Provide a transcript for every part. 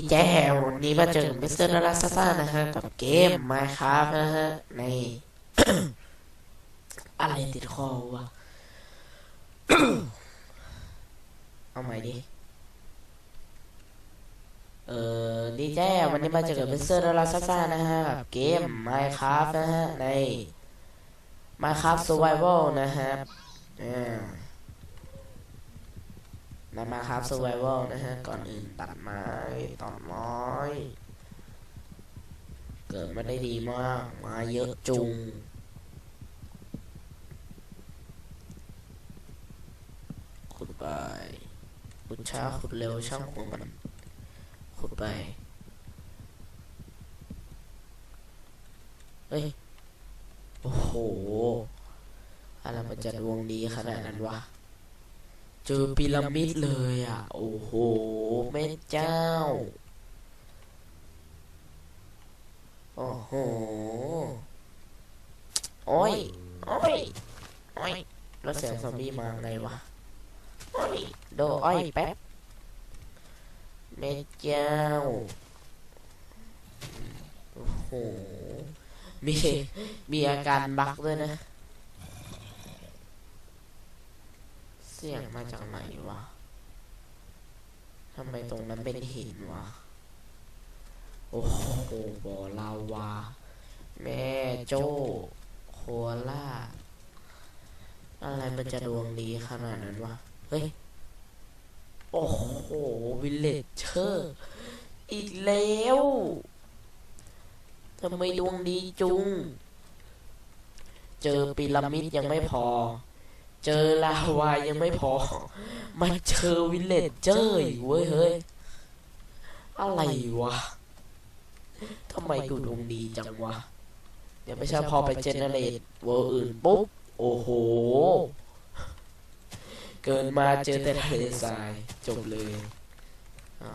ดีแจ้วันนี้มาเจอมิสเตอร์ดาราซ่าซานะฮะกับเกม Minecraft นะฮะใน อะไรติดคอวะ เอาใหม่ดิ เออดีแจ้วันนี้มาเจอกับมิสเตอร์ดาราซ่าซานะฮะกับเกม Minecraft นะฮะใน Minecraft Survival นะฮะอ่า ในมาครับ survival นะฮะ ก่อนอื่นตัดไม้ตัดไม้ เกิดมาได้ดีมากมาเยอะจุง ขุดไป ขุดช้าขุดเร็วช่างหัวมันขุดไป เฮ้ย โอ้โห อะไรมันจะดวงดีขนาดนั้นวะ เจอพีระมิดเลยอะ โอ้โหแม่เจ้า โอ้โห โอ้ย โอ้ย โอ้ย แล้วเสียงซอมบี้มาไงวะ โอ้ย โดอ้อยแป๊บแม่เจ้า โอ้โห มี มีอาการบักด้วยนะ เสียงมาจากไหนวะทำไมตรงนั้นเป็นหินวะ โอ้โหบ่อลาวา แม่โจ้โคล่า อะไรมันจะดวงดีขนาดนั้นวะ เฮ้ย โอ้โห วิลเลจเชอร์ อีกแล้วทำไมดวงดีจุง เจอพีระมิดยังไม่พอ เจอลาวายังไม่พอมาเจอวิลเลจเจอร์อีกเว้ยเฮ้ย อะไรวะทำไมกูดวงดีจังวะ เดี๋ยวไม่ใช่พอไปเจเนเรตเวอร์อื่นปุ๊บ โอ้โห เกินมาเจอแต่ทะเลทรายจบเลยเอา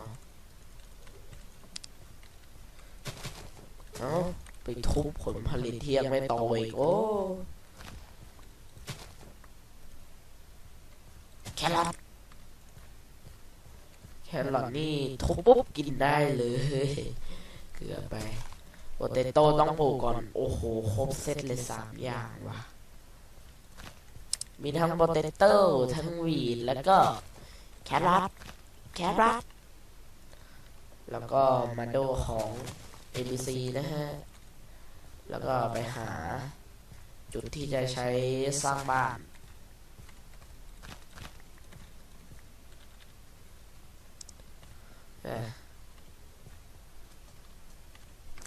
เอาไปทุบผลผลิตที่ยงไม่โตอีกโอ้ แครอทแครอทนี่ทุบปุ๊บกินได้เลยเกือบไปโปเตโต้ต้องปลูกก่อน โอ้โห ครบเซตเลยสามอย่างว่ะ มีทั้งโปเตโต้ทั้งวีดแล้วก็แครอทแครอทแล้วก็มาโดของ ABC นะฮะ แล้วก็ไปหา จุดที่จะใช้สร้างบ้าน เอ๊ะ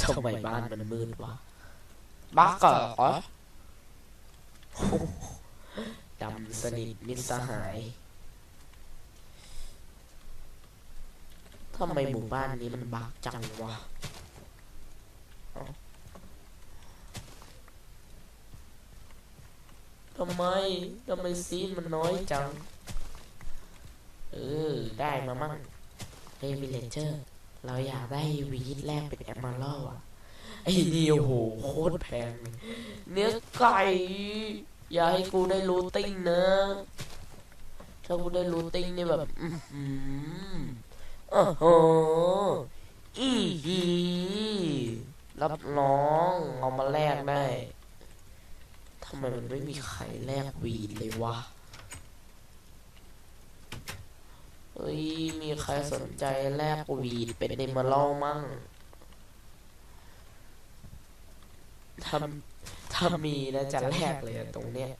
ทำไมบ้านมันมืดวะบักเหรอโอ้โหดำสนิทมิตรสหายทำไมหมู่บ้านนี้มันบักจังวะเอ้าทำไมทำไมซีนมันน้อยจัง เออ ได้มามั่ง เฮ้ยวิลเลเจอร์ เราอยากได้วีดแรกเป็นแอมมาล่อะ ไอ้นี่โอ้โหโคตรแพงเลยเนื้อไก่ อย่าให้กูได้รูติ้งนะ ถ้ากูได้รูติ้งนี่แบบอือหือโอ้โหอีฮีรับน้องเอามาแลกได้ทำไมมันไม่มีใครแลกวีดเลยวะ เฮ้ย มีใครสนใจแลกวีดเป็นเดมอลมั่งถ้าถ้ามีนะจะแลกเลยตรงเนี้ย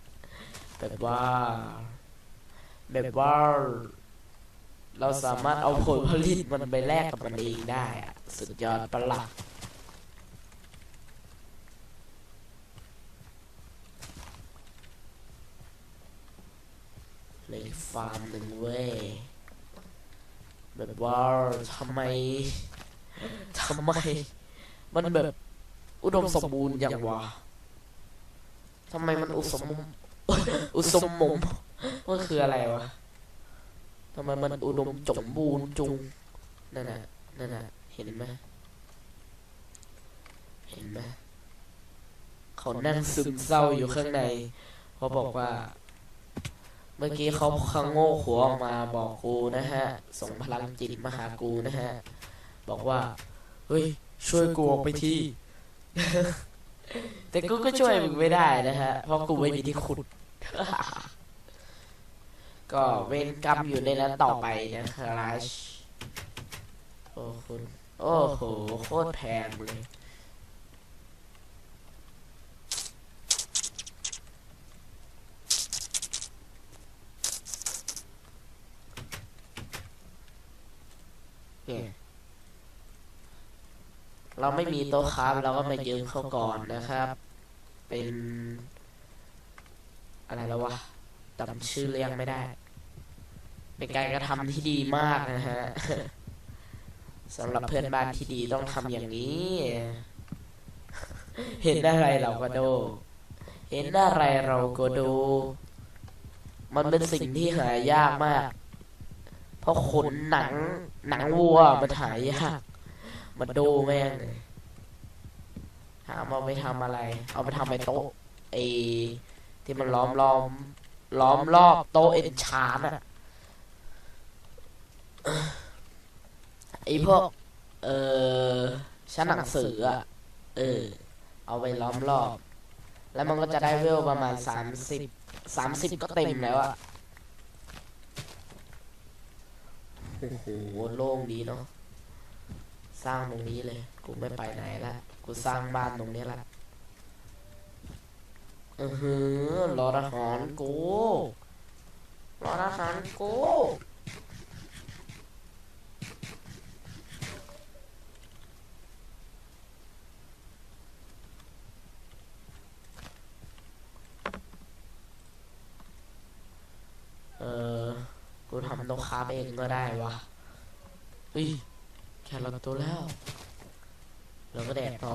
แบบว่า แบบว่า เราสามารถเอาผลผลิตมันไปแลกกับมันเองได้อะสุดยอดประหลาดเลยฟาร์มหนึ่งเว้ย แบบว่าทำไมทำไม มันแบบ อุดมสมบูรณ์อย่างวะทำไมมันอุสมอุสมมมมันคืออะไรวะทำไมมันอุดมสมบูรณ์จุงนั่นน่ะนั่นน่ะเห็นไหมเห็นไหมเขานั่งซึมเศร้าอยู่ข้างในเขาบอกว่า เมื่อกี้เขาคังโง่ขัวออกมาบอกกูนะฮะ ส่งพลังจิตมาหากูนะฮะ บอกว่า เฮ้ย ช่วยกูออกไปทีแต่กูก็ช่วยมึงไม่ได้นะฮะ เพราะกูไม่มีที่ขุด ก็เวรกรรมอยู่ในนั้นต่อไปนะครับโอ้คุณ โอ้โห โคตรแพงเลย เราไม่มีโต๊ะค้าเราก็มายืมเขาก่อนนะครับ เป็น อะไรแล้ววะจำชื่อเรียงไม่ได้ เป็นการกระทำที่ดีมากนะฮะสำหรับเพื่อนบ้านที่ดีต้องทำอย่างนี้ เห็นอะไรเราก็ดู เห็นอะไรเราก็ดู มันเป็นสิ่งที่หายากมาก เพราะขนหนังหนังวัวมันหายาก มันดูแม่งเลยถามเอาไปทำอะไร เอาไปทำไอ้โต๊ะไอ้ที่มันล้อมล้อม ล้อมรอบโต๊ะเอ็นชานอะไอ้พวก เออชั้นหนังสืออะเออ เอาไปล้อมรอบ แล้วมันก็จะได้เวลประมาณสามสิบสามสิบก็เต็มแล้วอะโอ้โหโล่งดีเนาะ สร้างตรงนี้เลย กูไม่ไปไหนละ กูสร้างบ้านตรงนี้ละอือหือรออาหารกูรออาหารกูเออกูทำต๊ะคาเองก็ได้วะเฮ้ย แค่เราตัวแล้ว เราก็แดกต่อ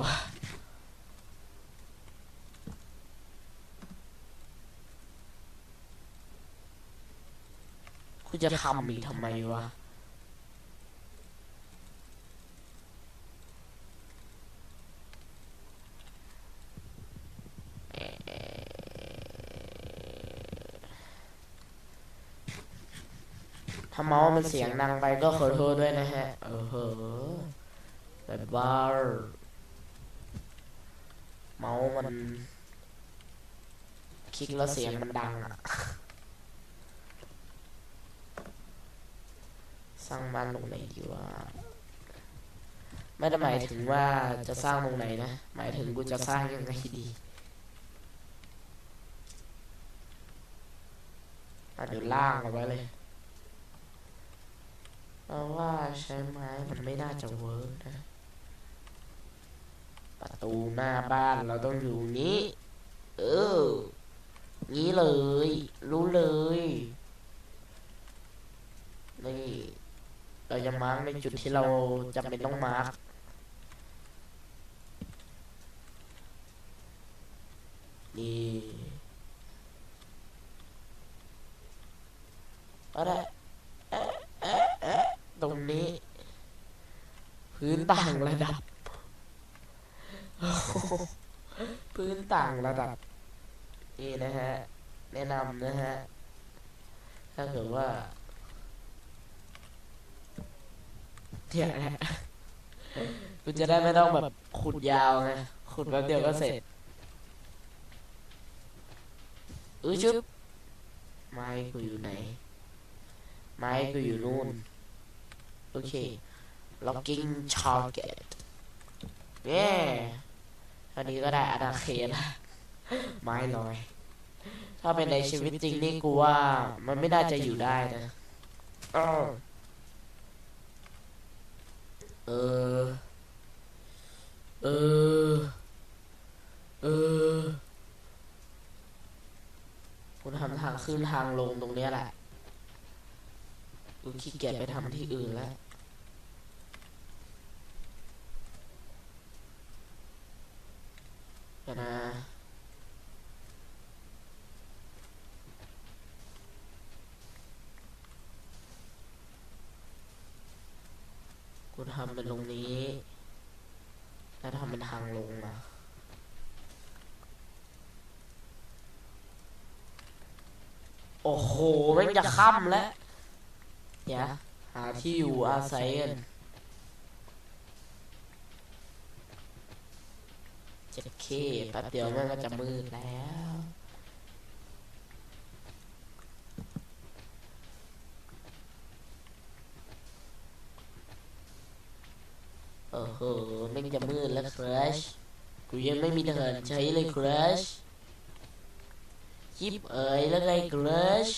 คุณจะทำอีกทำไมวะ ถ้าเมาส์มันเสียงดังไปก็ขอโทษด้วยนะฮะ เออเหอะแบบว่าเมาส์มัน คลิกแล้วเสียงมันดังอะสร้างบ้านตรงไหนดีวะไม่ได้หมายถึงว่าจะสร้างตรงไหนนะ หมายถึงกูจะสร้างยังไงดีอะเดี๋ยวล่างเอาไว้เลย เพราะว่าใช้ไม้มันไม่น่าจะเวิร์กนะ ประตูหน้าบ้านเราต้องอยู่นี้ เอองี้เลย รู้เลย นี่ เราจะมาร์กในจุดที่เราจำเป็นต้องมาร์กนี่อะไรเอ๊ะเอ๊ะเอ๊ะ ตรงนี้ พื้นต่างระดับ พื้นต่างระดับ นี่นะฮะ แนะนำนะฮะ ถ้าเกิดว่าเนี่ยนะฮะคุณจะได้ไม่ต้องแบบขุดยาวไง ขุดแป๊บเดียวก็เสร็จเออชึบไม้กูอยู่ไหน ไม้กูอยู่นู่น โอเค locking target เย้อันนี้ก็ได้อาณาเขตละไม้ลอย ถ้าเป็นในชีวิตจริงนี่กูว่ามันไม่น่าจะอยู่ได้นะอ้าวเออ เออ เออกูทำทางขึ้นทางลงตรงเนี้ยแหละกูขี้เกียจไปทำที่อื่นแล้ว เดี๋ยวนะกูทำเป็นตรงนี้ แล้วทำเป็นทางลงนะโอ้โหแม่งจะค่ำแล้ว เดี๋ยวหาที่อยู่อาศัยกัน เจ็ดเคแป๊บเดียวมันก็จะมืดแล้ว โอ้โหไม่จะมืดแล้วครัชกูยังไม่มีทหารใช้เลยครัชยิบเอ๋ยแล้วไงครัช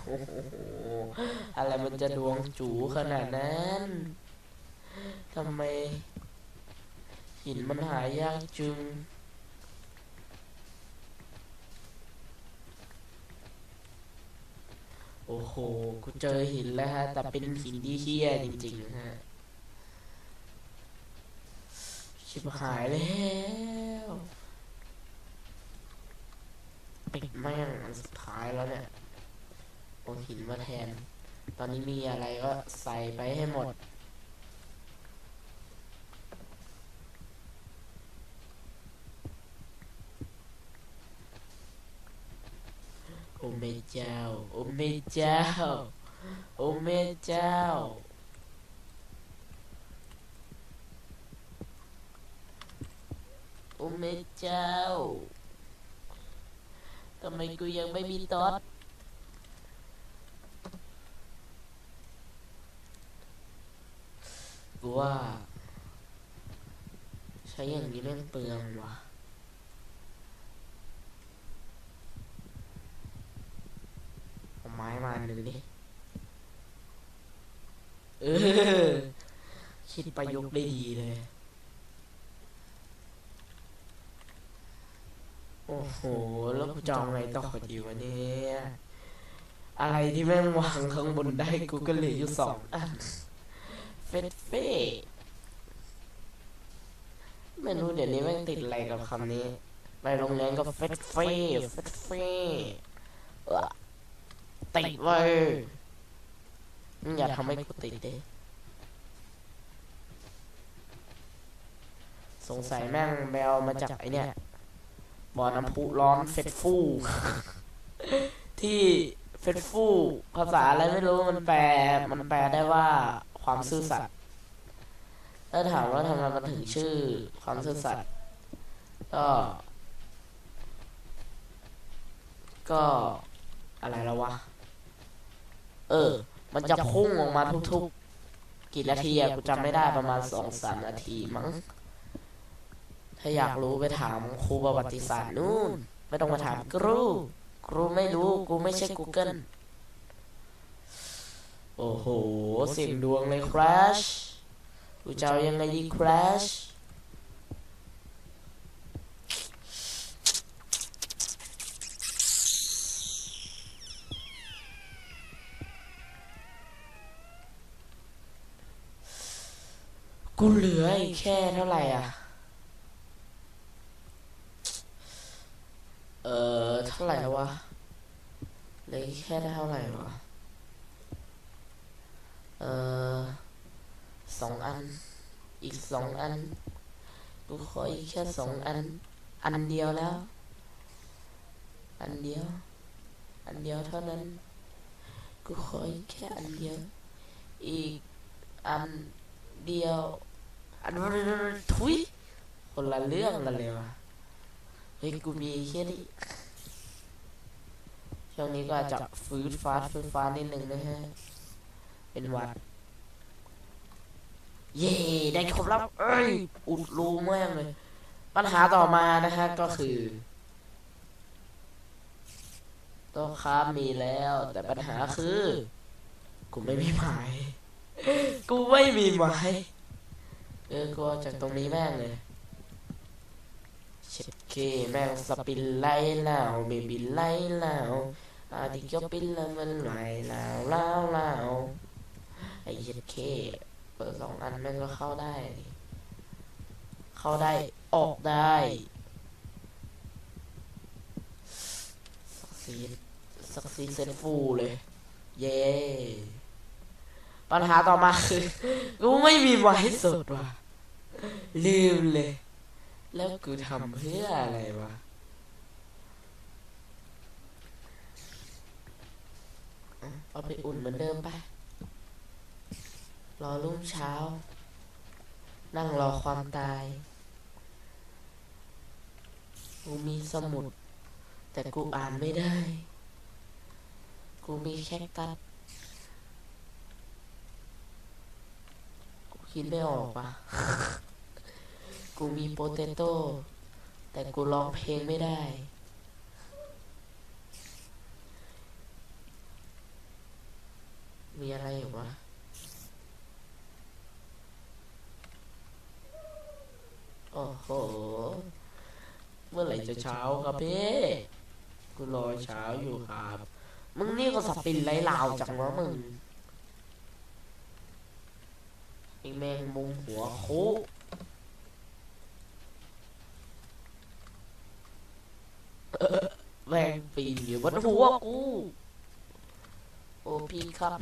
โอะไรมันจะดวงจูขนาดนั้นทำไม หินมันหายากจึง โอ้โห กูเจอหินแล้วฮะ แต่เป็นหินที่เฮี้ยจริงๆฮะ ชิบหายแล้วปิดแม่งอันสุดท้ายแล้วเนี่ย โอาหินมาแทน ตอนนี้มีอะไรก็ใส่ไปให้หมด โอ้แม่เจ้า โอ้แม่เจ้า โอ้แม่เจ้าโอ้แม่เจ้าทำไมกูยังไม่มีต๊อด กูว่า ใช้อย่างนี้แม่งเปลืองว่ะเอาไม้มาหนึ่งดิเออ คิดประยุกต์ได้ดีเลย โอ้โห แล้วกูจะเอาไงต่อดีวะเนี่ยอะไรที่แม่งวางข้างบนได้กูก็เหลืออยู่สองอัน เฟสเฟ่ไม่รู้เดี๋ยวนี้แม่งติดอะไรกับคำนี้ ไปโรงเรียนก็เฟสเฟ่เฟสเฟ่ติดเว้ยมึงอย่าทำให้กูติดดิสงสัยแม่งแบลมาจากไอเนี่ยบ่อน้ำพุร้อนเฟสฟูที่เฟสฟูภาษาอะไรไม่รู้มันแปลมันแปลได้ว่าความซื่อสัตย์ ถ้าถามว่าทำไมมันถึงชื่อความซื่อสัตย์ก็ ก็อะไรแล้ววะ เออ มันจะพุ่งออกมาทุกๆ กี่นาทีอะกูจำไม่ได้ประมาณสองสามนาทีมั้ง ถ้าอยากรู้ไปถามครูประวัติศาสตร์นู่น ไม่ต้องมาถามครูครูไม่รู้กูไม่ใช่ Google โอ้โหเสียงดวงเลยคราช กูจะเอายังไงดีคราชกูเหลืออีกแค่เท่าไหร่อะ เออเท่าไหร่แล้ววะเหลืออีกแค่เท่าไหร่วะ เออ สองอัน อีกสองอัน กูขออีกแค่สองอัน อันเดียวแล้ว อันเดียว อันเดียวเท่านั้น กูขออีกแค่อันเดียว อีกอันเดียว อันทุยคนละเรื่องกันเลยวะเฮ้ยกูมีแค่นี้ช่วงนี้ก็จะฟืดฟาดฟืดฟาดนิดนึงนะฮะ เป็นวัด เย่ได้ครบแล้วเอ้ย อุดรูแม่งเลย ปัญหาต่อมานะฮะก็คือโตัวค้ามีแล้ว แต่ปัญหาคือ กูไม่มีไม้ กูไม่มีไม้เออกูเอาจากตรงนี้แม่งเลยเช็ดเคแม่งสปินไล่แล้วเบบินไล่แล้วอาดิก็ปินแล้วมันไหลแล้วแล้วแล้วไอ้เช็ดเคเปิดสองอันแม่งก็เข้าได้ เข้าได้ออกได้สักซีสักซีเซนฟูเลย เย้ปัญหาต่อมาคือกูไม่มีไม้สดว่ะลืมเลย แล้วกูทำเพื่ออะไรวะเอาไปอุ่นเหมือนเดิมไป รอรุ่งเช้า นั่งรอความตาย กูมีสมุด แต่กูอ่านไม่ได้ กูมีแคคตัสกูคิดไม่ออกว่ะ กูมีโปเตโต้ แต่กูร้องเพลงไม่ได้มีอะไรอยู่วะ โอ้โห เมื่อไหร่จะเช้าครับพี่กูรอเช้าอยู่ครับ มึงนี่ก็สปินไร้ลาวจังวะมึงไอแมงมุมหัวโคกเออแมงปีนอยู่บนหัวกู โอ้พี่ครับ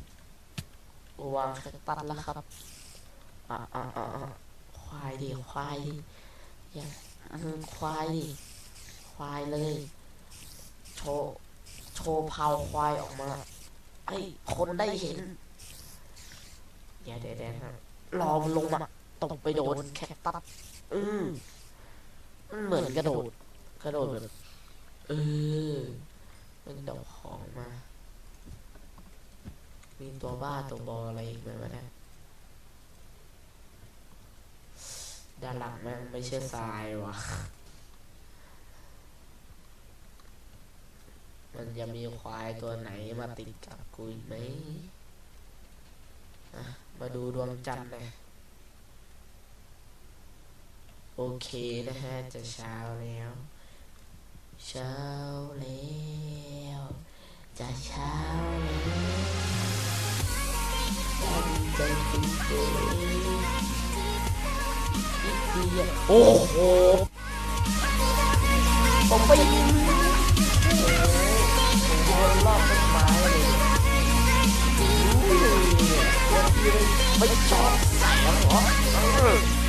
วางแคคตัสแล้วครับ อะอะอะอะควายดิควายดิ อย่ามึงควายดิควายเลย โชว์โชว์เผาควายออกมาไอ้คนได้เห็น เดี๋ยวเดี๋ยวเดี๋ยวนะรอมันลงมาตกไปโดนแคคตัสอืมมันเหมือนกระโดด กระโดดแบบเออมันเดาของมา มีตัวบ้าตัวบออะไรอีกไหมวะเนี่ย ด้านหลังแม่งไม่ใช่ทรายวะมันจะมีควายตัวไหนมาติดกับกูไหมมาดูดวงจันทร์หนะโอเคนะฮะ จะเช้าแล้ว เช้าแล้วจะเช้าแล้วจะดีใจจริง ดีโอ้โหผมไปยิงโอ้วนรอบต้นไม้เลยไม่ชอบใส่แล้วเหรอ